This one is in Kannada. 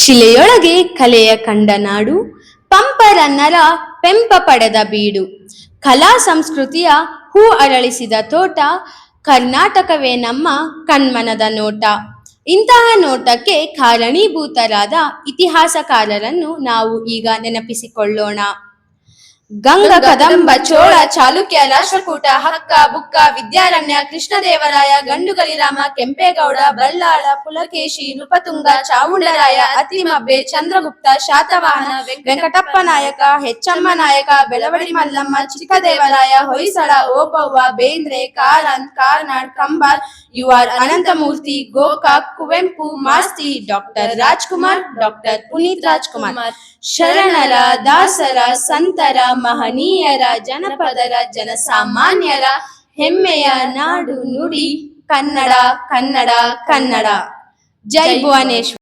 ಶಿಲೆಯೊಳಗೆ ಕಲೆಯ ಕಂಡ ನಾಡು ಪಂಪರನ್ನರ ಪೆಂಪ ಪಡೆದ ಬೀಡು. ಕಲಾ ಸಂಸ್ಕೃತಿಯ ಹೂ ಅರಳಿಸಿದ ತೋಟ, ಕರ್ನಾಟಕವೇ ನಮ್ಮ ಕಣ್ಮನದ ನೋಟ. ಇಂತಹ ನೋಟಕ್ಕೆ ಕಾರಣೀಭೂತರಾದ ಇತಿಹಾಸಕಾರರನ್ನು ನಾವು ಈಗ ನೆನಪಿಸಿಕೊಳ್ಳೋಣ. ಗಂಗ, ಕದಂಬ, ಚೋಳ, ಚಾಲುಕ್ಯ ರಾಷ್ಟ್ರಕೂಟ ಹಕ್ಕ, ಬುಕ್ಕ, Vidyaranya, Krishnadevaraya, ಗಂಡುಗಲಿರಾಮ, Kempegowda, Ballala, Pulakeshi, Nrupatunga Chavundaraya Attimabbe, Chandragupta, Satavahana, Venkatappa Nayaka, Hechchamma Nayaka Belavadi Mallamma, Chikkadevaraya, Hoysala, Obavva, Bendre, Karanth, Karnad Kambar U R Ananthamurthy, Gokak, Kuvempu, Masti, doctor Rajkumar, doctor Puneeth Rajkumar. ಶರಣರ ದಾಸರ ಸಂತರ ಮಹನೀಯರ ಜನಪದರ ಜನಸಾಮಾನ್ಯರ ಹೆಮ್ಮೆಯ ನಾಡು ನುಡಿ ಕನ್ನಡ ಕನ್ನಡ ಕನ್ನಡ. ಜೈ ಭುವನೇಶ್ವರ್.